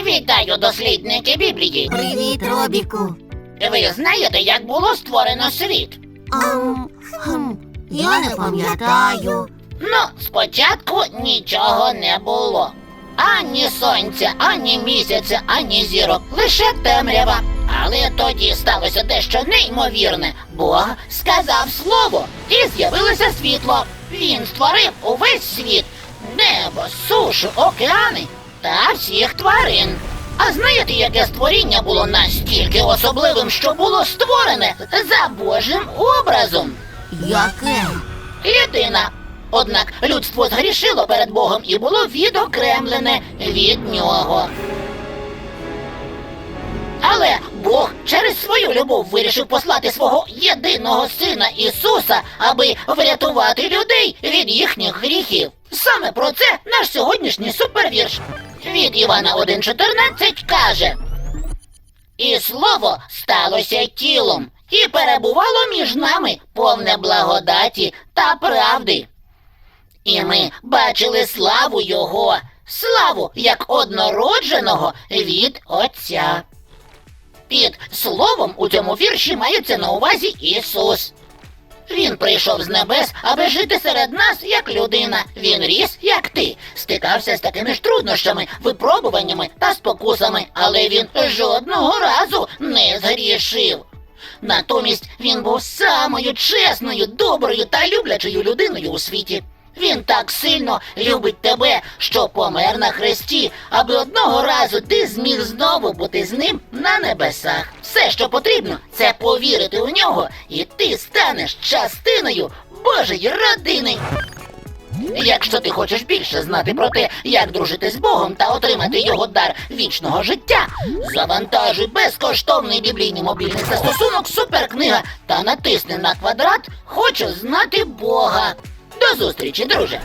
Вітаю, дослідники Біблії. Привіт, Робіку. Ви знаєте, як було створено світ? Ам, хм, я не пам'ятаю. Ну, спочатку нічого не було. Ані сонця, ані місяця, ані зірок, лише темрява. Але тоді сталося дещо неймовірне. Бог сказав слово, і з'явилося світло. Він створив увесь світ, небо, сушу, океани та всіх тварин. А знаєте, яке створіння було настільки особливим, що було створене за Божим образом? Яке? Єдина. Однак людство згрішило перед Богом і було відокремлене від нього. Але Бог через свою любов вирішив послати свого єдиного сина Ісуса, аби врятувати людей від їхніх гріхів. Саме про це наш сьогоднішній супервірш. Від Івана 1.14 каже. І слово сталося тілом і перебувало між нами повне благодаті та правди. І ми бачили славу Його, славу як однородженого від Отця. Під словом у цьому вірші мається на увазі Ісус. Він прийшов з небес, аби жити серед нас як людина. Він ріс, як ти, стикався з такими ж труднощами, випробуваннями та спокусами, але він жодного разу не згрішив. Натомість він був самою чесною, доброю та люблячою людиною у світі. Він так сильно любить тебе, що помер на хресті, аби одного разу ти зміг знову бути з ним на небесах. Все, що потрібно, це повірити у нього, і ти станеш частиною Божої родини. Якщо ти хочеш більше знати про те, як дружити з Богом та отримати його дар вічного життя, завантажуй безкоштовний біблійний мобільний застосунок Суперкнига та натисни на квадрат Хочу знати Бога. До зустрічі, друже!